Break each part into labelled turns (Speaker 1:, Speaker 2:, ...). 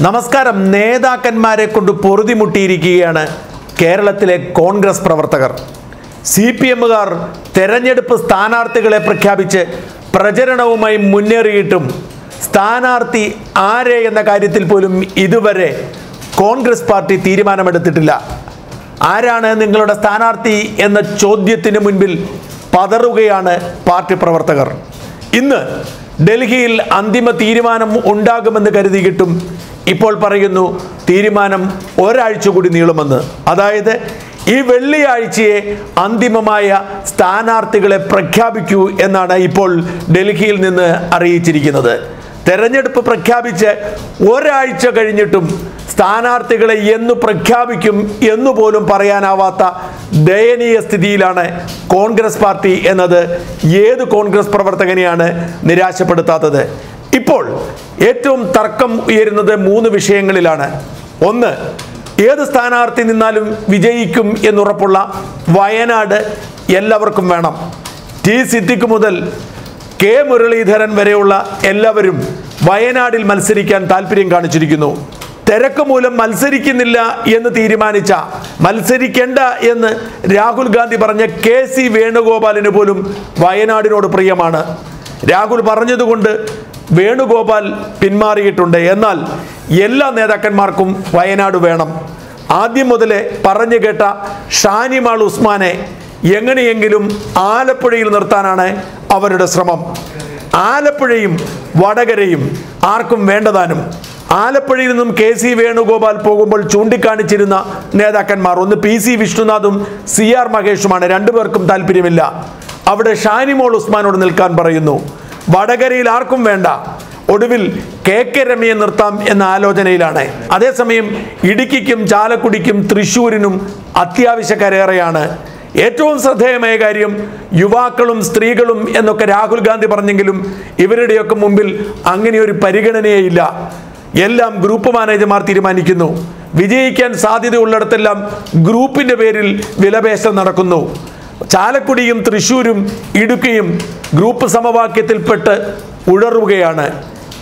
Speaker 1: നമസ്കാരം. നേതാക്കന്മാരെ കൊണ്ട് പൊറുതിമുട്ടിയിരിക്കുകയാണ് കേരളത്തിലെ കോൺഗ്രസ് പ്രവർത്തകർ. സി പി എമ്മുകാർ തെരഞ്ഞെടുപ്പ് സ്ഥാനാർത്ഥികളെ പ്രഖ്യാപിച്ച് പ്രചരണവുമായി മുന്നേറിയിട്ടും സ്ഥാനാർത്ഥി ആരെ എന്ന കാര്യത്തിൽ പോലും ഇതുവരെ കോൺഗ്രസ് പാർട്ടി തീരുമാനമെടുത്തിട്ടില്ല. ആരാണ് നിങ്ങളുടെ സ്ഥാനാർത്ഥി എന്ന ചോദ്യത്തിന് മുൻപിൽ പതറുകയാണ് പാർട്ടി പ്രവർത്തകർ. ഇന്ന് ഡൽഹിയിൽ അന്തിമ തീരുമാനം ഉണ്ടാകുമെന്ന് കരുതിയിട്ടും ഇപ്പോൾ പറയുന്നു തീരുമാനം ഒരാഴ്ച കൂടി നീളുമെന്ന്. അതായത് ഈ വെള്ളിയാഴ്ചയെ അന്തിമമായ സ്ഥാനാർത്ഥികളെ പ്രഖ്യാപിക്കൂ എന്നാണ് ഇപ്പോൾ ഡൽഹിയിൽ നിന്ന് അറിയിച്ചിരിക്കുന്നത്. തെരഞ്ഞെടുപ്പ് പ്രഖ്യാപിച്ച് ഒരാഴ്ച കഴിഞ്ഞിട്ടും സ്ഥാനാർത്ഥികളെ എന്ന് പ്രഖ്യാപിക്കും എന്ന് പോലും പറയാനാവാത്ത ദയനീയ സ്ഥിതിയിലാണ് കോൺഗ്രസ് പാർട്ടി എന്നത്. ഏത് കോൺഗ്രസ് പ്രവർത്തകനെയാണ് നിരാശപ്പെടുത്താത്തത്? ഇപ്പോൾ ഏറ്റവും തർക്കം ഉയരുന്നത് മൂന്ന് വിഷയങ്ങളിലാണ്. ഒന്ന് ഏത് സ്ഥാനാർത്ഥി നിന്നാലും വിജയിക്കും എന്നുറപ്പുള്ള വയനാട് എല്ലാവർക്കും വേണം. ടി സിദ്ദിഖ് മുതൽ കെ മുരളീധരൻ വരെയുള്ള എല്ലാവരും വയനാടിൽ മത്സരിക്കാൻ താല്പര്യം കാണിച്ചിരിക്കുന്നു. തിരക്ക് മൂലം മത്സരിക്കുന്നില്ല എന്ന് തീരുമാനിച്ച മത്സരിക്കേണ്ട എന്ന് രാഹുൽ ഗാന്ധി പറഞ്ഞ കെ സി വേണുഗോപാലിന് പോലും വയനാടിനോട് പ്രിയമാണ്. രാഹുൽ പറഞ്ഞതുകൊണ്ട് വേണുഗോപാൽ പിന്മാറിയിട്ടുണ്ട്. എന്നാൽ എല്ലാ നേതാക്കന്മാർക്കും വയനാട് വേണം. ആദ്യം മുതലേ പറഞ്ഞു കേട്ട ഷാനിമാൾ ഉസ്മാനെ എങ്ങനെയെങ്കിലും ആലപ്പുഴയിൽ നിർത്താനാണ് അവരുടെ ശ്രമം. ആലപ്പുഴയും വടകരയും ആർക്കും വേണ്ടതാനും. ആലപ്പുഴയിൽ നിന്നും കെ സി വേണുഗോപാൽ പോകുമ്പോൾ ചൂണ്ടിക്കാണിച്ചിരുന്ന നേതാക്കന്മാർ ഒന്ന് പി സി വിഷ്ണുനാഥും സി ആർ മഹേഷുമാണ്. രണ്ടുപേർക്കും താല്പര്യമില്ല. അവിടെ ഷാനിമോൾ ഉസ്മാനോട് നിൽക്കാൻ പറയുന്നു. വടകരയിൽ ആർക്കും വേണ്ട. ഒടുവിൽ കെ കെ രമയെ നിർത്താം എന്ന ആലോചനയിലാണ്. അതേസമയം ഇടുക്കിക്കും ചാലക്കുടിക്കും തൃശ്ശൂരിനും അത്യാവശ്യക്കാരേറെയാണ് ഏറ്റവും ശ്രദ്ധേയമായ കാര്യം യുവാക്കളും സ്ത്രീകളും എന്നൊക്കെ രാഹുൽ ഗാന്ധി പറഞ്ഞെങ്കിലും ഇവരുടെയൊക്കെ മുമ്പിൽ അങ്ങനെ ഒരു പരിഗണനയേ ഇല്ല. എല്ലാം ഗ്രൂപ്പ് മാനേജർമാർ തീരുമാനിക്കുന്നു. വിജയിക്കാൻ സാധ്യതയുള്ളിടത്തെല്ലാം ഗ്രൂപ്പിന്റെ പേരിൽ വിലപേശം നടക്കുന്നു. ചാലക്കുടിയും തൃശ്ശൂരും ഇടുക്കിയും ഗ്രൂപ്പ് സമവാക്യത്തിൽപ്പെട്ട് ഉഴറുകയാണ്.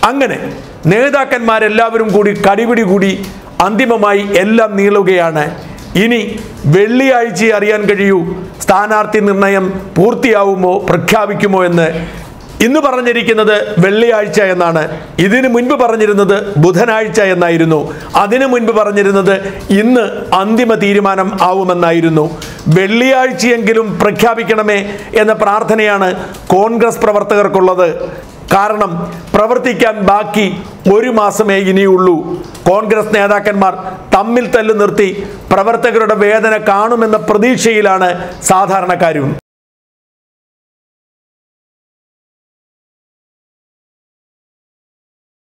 Speaker 1: അങ്ങനെ നേതാക്കന്മാരെല്ലാവരും കൂടി കടിപിടി കൂടി അന്തിമമായി എല്ലാം നീളുകയാണ്. ഇനി വെള്ളിയാഴ്ച അറിയാൻ കഴിയൂ സ്ഥാനാർത്ഥി നിർണയം പൂർത്തിയാവുമോ പ്രഖ്യാപിക്കുമോ എന്ന്. ഇന്ന് പറഞ്ഞിരിക്കുന്നത് വെള്ളിയാഴ്ച എന്നാണ്. ഇതിനു മുൻപ് പറഞ്ഞിരുന്നത് ബുധനാഴ്ച എന്നായിരുന്നു. അതിനു മുൻപ് പറഞ്ഞിരുന്നത് ഇന്ന് അന്തിമ തീരുമാനം ആവുമെന്നായിരുന്നു. വെള്ളിയാഴ്ചയെങ്കിലും പ്രഖ്യാപിക്കണമേ എന്ന പ്രാർത്ഥനയാണ് കോൺഗ്രസ് പ്രവർത്തകർക്കുള്ളത്. കാരണം പ്രവർത്തിക്കാൻ ബാക്കി ഒരു മാസമേ ഇനിയുള്ളൂ. കോൺഗ്രസ് നേതാക്കന്മാർ തമ്മിൽ തല്ലു നിർത്തി പ്രവർത്തകരുടെ വേദന കാണുമെന്ന പ്രതീക്ഷയിലാണ് സാധാരണക്കാരും.